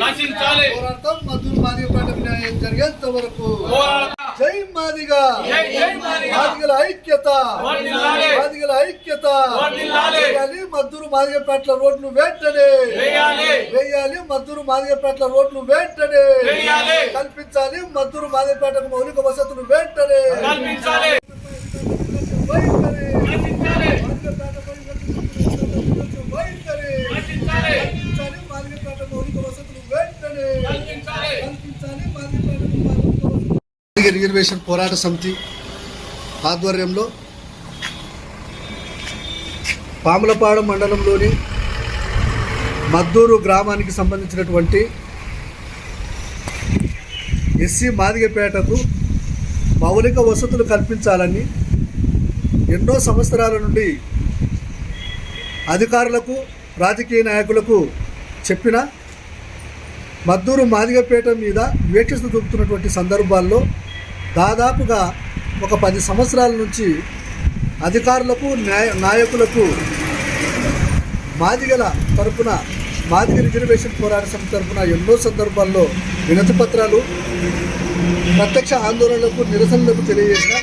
నశించాలి పోరాటం మధుర్ మాదిగపేటకు న్యాయం జరిగేంత వరకు పోరాటం. జై మాదిగా మాదిగా. మాదిగల ఐక్యత. మాదిగల ఐక్యత. వేయాలి మద్దూరు మాదిగపేటల రోడ్లు వెంటనే వేయాలి. మద్దూరు మాదిగపేటల రోడ్లు వెంటనే. కల్పించాలి మద్దూరు మాదిగపేటకు మౌలిక వసతులు వెంటనే కల్పించాలి వైఖరి. నశించాలి మాదిగపేటపై వైఖరి. నశించాలి కల్పించాలి మాదిగపేట మౌలిక వసతులు వెంటనే కల్పించాలి కల్పించాలి మాదిగపేటకు మౌలిక వసతులు. రిజర్వేషన్ పోరాట సమితి ఆధ్వర్యంలో పాములపాడు మండలంలోని మద్దూరు గ్రామానికి సంబంధించినటువంటి ఎస్సీ మాదిగపేటకు మౌలిక వసతులు కల్పించాలని ఎన్నో సంవత్సరాల నుండి అధికారులకు రాజకీయ నాయకులకు చెప్పిన మద్దూరు మాదిగపేట మీద వివక్షత చూపుతున్నటువంటి సందర్భాల్లో దాదాపుగా ఒక పది సంవత్సరాల నుంచి అధికారులకు న్యాయ నాయకులకు మాదిగల తరపున మాదిగ రిజర్వేషన్ పోరాట సమితి తరపున ఎన్నో సందర్భాల్లో వినతి పత్రాలు ప్రత్యక్ష ఆందోళనలకు నిరసనలకు తెలియజేసిన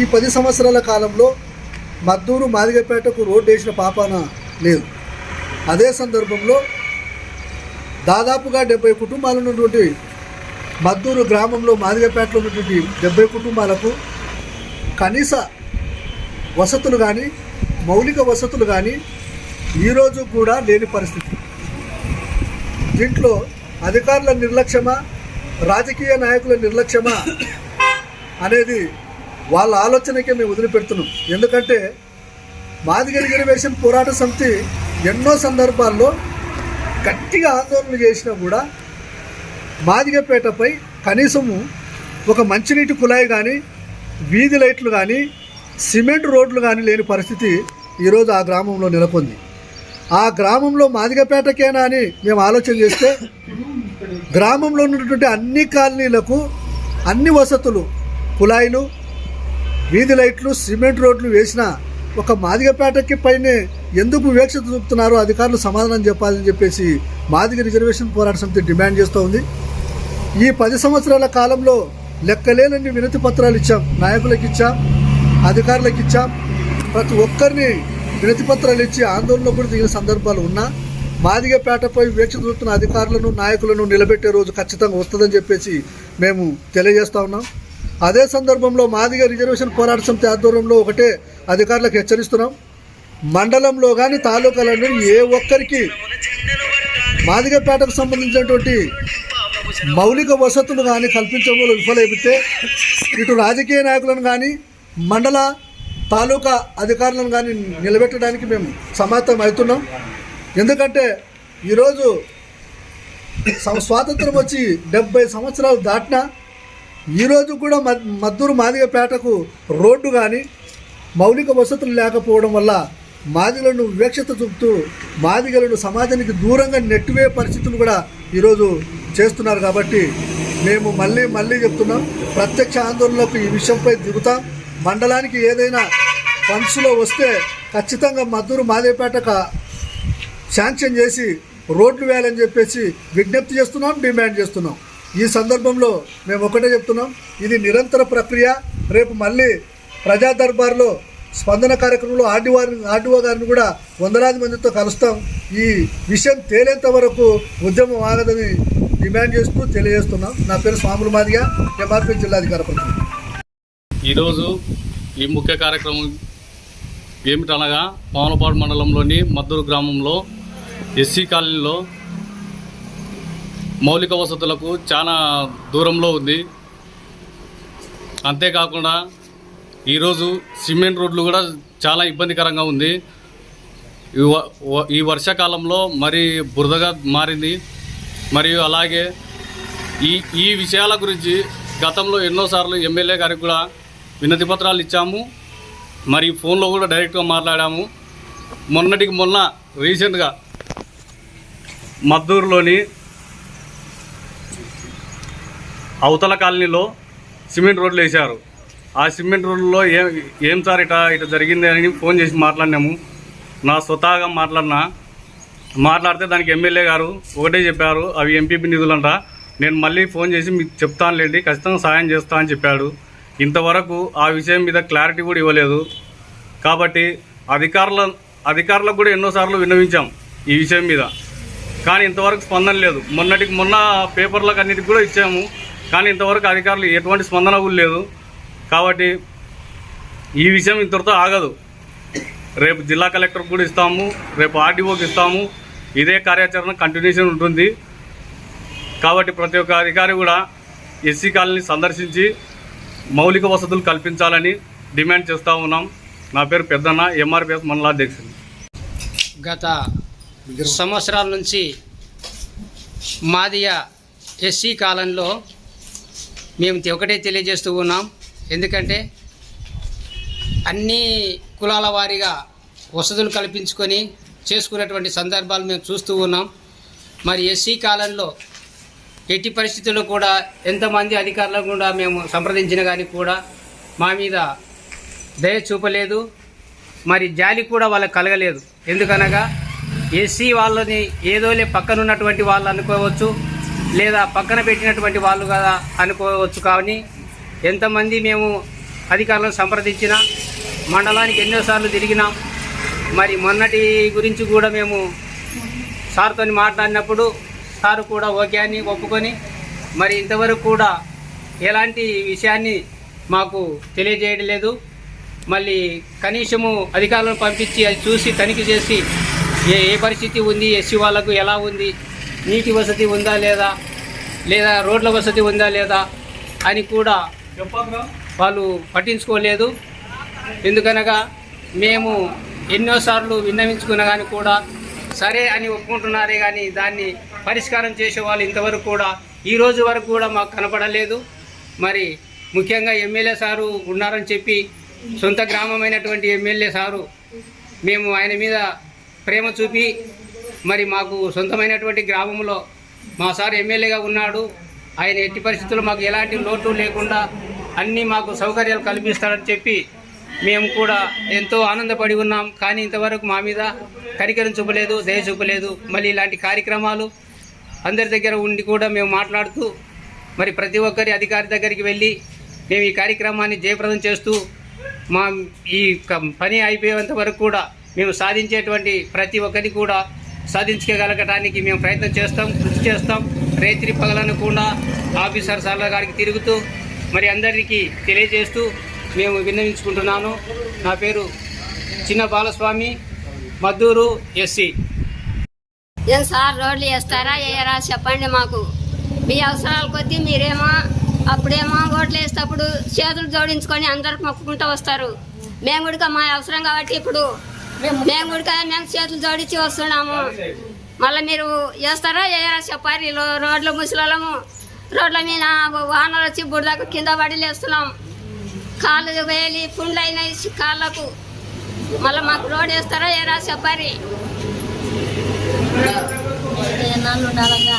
ఈ పది సంవత్సరాల కాలంలో మద్దూరు మాదిగపేటకు రోడ్డు వేసిన పాపాన లేదు. అదే సందర్భంలో దాదాపుగా డెబ్బై కుటుంబాలు ఉన్నటువంటి మద్దూరు గ్రామంలో మాదిగపేటలో ఉన్నటువంటి డెబ్బై కుటుంబాలకు కనీస వసతులు కానీ మౌలిక వసతులు కానీ ఈరోజు కూడా లేని పరిస్థితి. దీంట్లో అధికారుల నిర్లక్ష్యమా రాజకీయ నాయకుల నిర్లక్ష్యమా అనేది వాళ్ళ ఆలోచనకే మేము వదిలిపెడుతున్నాం. ఎందుకంటే మాదిగ రిజర్వేషన్ పోరాట సమితి ఎన్నో సందర్భాల్లో గట్టిగా ఆందోళన చేసినా కూడా మాదిగపేటపై కనీసము ఒక మంచినీటి కుళాయి కానీ వీధి లైట్లు కానీ సిమెంట్ రోడ్లు కానీ లేని పరిస్థితి ఈరోజు ఆ గ్రామంలో నెలకొంది. ఆ గ్రామంలో మాదిగపేటకేనా అని మేము ఆలోచన చేస్తే గ్రామంలో ఉన్నటువంటి అన్ని కాలనీలకు అన్ని వసతులు కుళాయిలు వీధి లైట్లు సిమెంట్ రోడ్లు వేసిన ఒక మాదిగపేటకి పైనే ఎందుకు వివక్షత చూపుతున్నారో? అధికారులు సమాధానం చెప్పాలని చెప్పేసి మాదిగ రిజర్వేషన్ పోరాట సమితి డిమాండ్ చేస్తూ ఉంది. ఈ పది సంవత్సరాల కాలంలో లెక్కలేనన్ని వినతి పత్రాలు ఇచ్చాం. నాయకులకు ఇచ్చాం అధికారులకు ఇచ్చాం. ప్రతి ఒక్కరిని వినతి పత్రాలు ఇచ్చి ఆందోళనలో కూడా దిగిన సందర్భాలు ఉన్నా మాదిగపేటపై వివక్ష చూపుతున్న అధికారులను నాయకులను నిలబెట్టే రోజు ఖచ్చితంగా వస్తుందని చెప్పేసి మేము తెలియజేస్తా ఉన్నాం. అదే సందర్భంలో మాదిగ రిజర్వేషన్ పోరాట సమితి ఆధ్వర్యంలో ఒకటే అధికారులకు హెచ్చరిస్తున్నాం. మండలంలో కానీ తాలూకాలలో ఏ ఒక్కరికి మాదిగపేటకు సంబంధించినటువంటి మౌలిక వసతులు కానీ కల్పించడంలో విఫలమైతే ఇటు రాజకీయ నాయకులను కానీ మండల తాలూకా అధికారులను కానీ నిలబెట్టడానికి మేము సమాయత్తం అవుతున్నాం. ఎందుకంటే ఈరోజు స్వాతంత్రం వచ్చి డెబ్బై సంవత్సరాలు దాటినా ఈరోజు కూడా మద్దూరు మాదిగపేటకు రోడ్డు కానీ మౌలిక వసతులు లేకపోవడం వల్ల మాదిగలను వివక్షత చూపుతూ మాదిగలను సమాజానికి దూరంగా నెట్టివే పరిస్థితులు కూడా ఈరోజు చేస్తున్నారు కాబట్టి మేము మళ్ళీ మళ్ళీ చెప్తున్నాం ప్రత్యక్ష ఆందోళనలకు ఈ విషయంపై దిగుతాం. మండలానికి ఏదైనా ఫండ్స్లో వస్తే ఖచ్చితంగా మద్దూరు మాదేపేటక శాంక్షన్ చేసి రోడ్లు వేయాలని చెప్పేసి విజ్ఞప్తి చేస్తున్నాం డిమాండ్ చేస్తున్నాం. ఈ సందర్భంలో మేము ఒకటే చెప్తున్నాం ఇది నిరంతర ప్రక్రియ రేపు మళ్ళీ ప్రజా దర్బార్లో స్పందన కార్యక్రమంలో ఆర్డీవారి ఆర్డీఓ గారిని కూడా వందలాది మందితో కలుస్తాం. ఈ విషయం తేలేంత వరకు ఉద్యమం ఆగదని డిమాండ్ చేస్తూ తెలియజేస్తున్నాం. నా పేరు స్వాముల మాదిగ ఎంఆర్పీ జిల్లాధికార ప్రతినిధి. ఈరోజు ఈ ముఖ్య కార్యక్రమం ఏమిటనగా పవనపాడు మండలంలోని మద్దూరు గ్రామంలో ఎస్సీ కాలనీలో మౌలిక వసతులకు చాలా దూరంలో ఉంది. అంతేకాకుండా ఈరోజు సిమెంట్ రోడ్లు కూడా చాలా ఇబ్బందికరంగా ఉంది. ఈ వ- ఈ వర్షాకాలంలో మరి బురదగా మారింది. మరియు అలాగే ఈ ఈ విషయాల గురించి గతంలో ఎన్నోసార్లు ఎమ్మెల్యే గారికి కూడా వినతి పత్రాలు ఇచ్చాము. మరి ఫోన్లో కూడా డైరెక్ట్గా మాట్లాడాము. మొన్నటికి మొన్న రీసెంట్గా మద్దూరులోని అవతల కాలనీలో సిమెంట్ రోడ్లు వేశారు. ఆ సిమెంట్ రోడ్లో ఏం ఏం సార్ ఇట ఇట జరిగింది అని ఫోన్ చేసి మాట్లాడినాము. నా స్వతహాగా మాట్లాడినా. మాట్లాడితే దానికి ఎమ్మెల్యే గారు ఒకటే చెప్పారు అవి ఎంపీపీ నిధులంట. నేను మళ్ళీ ఫోన్ చేసి మీకు చెప్తానులేండి ఖచ్చితంగా సాయం చేస్తా అని చెప్పాడు. ఇంతవరకు ఆ విషయం మీద క్లారిటీ కూడా ఇవ్వలేదు. కాబట్టి అధికారుల అధికారులకు కూడా ఎన్నోసార్లు విన్నవించాం ఈ విషయం మీద. కానీ ఇంతవరకు స్పందన లేదు. మొన్నటికి మొన్న పేపర్లకు అన్నిటికి కూడా ఇచ్చాము. కానీ ఇంతవరకు అధికారులు ఎటువంటి స్పందన కూడా లేదు. కాబట్టి ఈ విషయం ఇంతటితో ఆగదు. రేపు జిల్లా కలెక్టర్కి కూడా ఇస్తాము రేపు ఆర్డీఓకి ఇస్తాము. ఇదే కార్యాచరణ కంటిన్యూషన్ ఉంటుంది. కాబట్టి ప్రతి ఒక్క అధికారి కూడా ఎస్సీ కాలనీ సందర్శించి మౌలిక వసతులు కల్పించాలని డిమాండ్ చేస్తూ ఉన్నాం. నా పేరు పెద్దన్న ఎంఆర్పిఎస్ మండలాధ్యక్షుడు గత సంవత్సరాల నుంచి మాదియ ఎస్సీ కాలంలో మేము ఒకటే తెలియజేస్తూ ఉన్నాం. ఎందుకంటే అన్ని కులాల వారీగా వసతులు కల్పించుకొని చేసుకునేటువంటి సందర్భాలు మేము చూస్తూ ఉన్నాం. మరి ఎస్సీ కాలంలో ఎట్టి పరిస్థితుల్లో కూడా ఎంతమంది అధికారులకు కూడా మేము సంప్రదించిన కానీ కూడా మా మీద దయ చూపలేదు. మరి జాలి కూడా వాళ్ళకి కలగలేదు. ఎందుకనగా ఎస్సీ వాళ్ళని ఏదోలే పక్కన ఉన్నటువంటి వాళ్ళు అనుకోవచ్చు లేదా పక్కన పెట్టినటువంటి వాళ్ళు కదా అనుకోవచ్చు కానీ ఎంతమంది మేము అధికారులను సంప్రదించినా మండలానికి ఎన్నోసార్లు తిరిగినాం మరి మొన్నటి గురించి కూడా మేము సార్తో మాట్లాడినప్పుడు సారు కూడా ఓకే అని ఒప్పుకొని మరి ఇంతవరకు కూడా ఎలాంటి విషయాన్ని మాకు తెలియజేయడం లేదు. మళ్ళీ కనీసము అధికారులను పంపించి అది చూసి తనిఖీ చేసి ఏ ఏ పరిస్థితి ఉంది ఎస్సీ వాళ్ళకు ఎలా ఉంది నీటి వసతి ఉందా లేదా లేదా రోడ్ల వసతి ఉందా లేదా అని కూడా వాళ్ళు పట్టించుకోలేదు. ఎందుకనగా మేము ఎన్నోసార్లు విన్నవించుకున్నా కానీ కూడా సరే అని ఒప్పుకుంటున్నారే కానీ దాన్ని పరిష్కారం చేసే వాళ్ళు ఇంతవరకు కూడా ఈ రోజు వరకు కూడా మాకు కనపడలేదు. మరి ముఖ్యంగా ఎమ్మెల్యే సారు ఉన్నారని చెప్పి సొంత గ్రామమైనటువంటి ఎమ్మెల్యే సారు మేము ఆయన మీద ప్రేమ చూపి మరి మాకు సొంతమైనటువంటి గ్రామంలో మా సార్ ఎమ్మెల్యేగా ఉన్నాడు. ఆయన ఎట్టి పరిస్థితుల్లో మాకు ఎలాంటి లోటు లేకుండా అన్నీ మాకు సౌకర్యాలు కల్పిస్తాడని చెప్పి మేము కూడా ఎంతో ఆనందపడి ఉన్నాం. కానీ ఇంతవరకు మా మీద కరికరం చూపలేదు దయ చూపలేదు. మళ్ళీ ఇలాంటి కార్యక్రమాలు అందరి దగ్గర ఉండి కూడా మేము మాట్లాడుతూ మరి ప్రతి ఒక్కరి అధికారి దగ్గరికి వెళ్ళి మేము ఈ కార్యక్రమాన్ని జయప్రదం చేస్తూ మా ఈ పని అయిపోయేంత వరకు కూడా మేము సాధించేటువంటి ప్రతి ఒక్కరిని కూడా సాధించగలగటానికి మేము ప్రయత్నం చేస్తాం కృషి చేస్తాం. రైతురి పగలనకుండా ఆఫీసర్ సార్ల గారికి తిరుగుతూ మరి అందరికీ తెలియజేస్తూ మేము విన్నవించుకుంటున్నాను. నా పేరు చిన్న బాలస్వామి మద్దూరు ఎస్సీ. ఏం సార్ రోడ్లు వేస్తారా వేయరా చెప్పండి మాకు. మీ అవసరాల కొద్దీ మీరేమో అప్పుడేమో ఓట్లు వేసేటప్పుడు చేతులు జోడించుకొని అందరికి మొక్కుకుంటూ వస్తారు. మేము కూడా మా అవసరం కాబట్టి ఇప్పుడు మేము కూడా మేము చేతులు జోడించి వస్తున్నాము. మళ్ళీ మీరు వేస్తారా వేయరా చెప్పారు. రోడ్లు ముసలము రోడ్ల మీద వాహనాలు వచ్చి బురదకు కింద పడి లేస్తున్నాం. కాళ్ళు వేలి పుండ్లు అయినాయి కాళ్ళకు. మళ్ళీ మాకు రోడ్ వేస్తారా? ఏరా చెప్పారి. ఎన్నాళ్ళు ఉండాలగా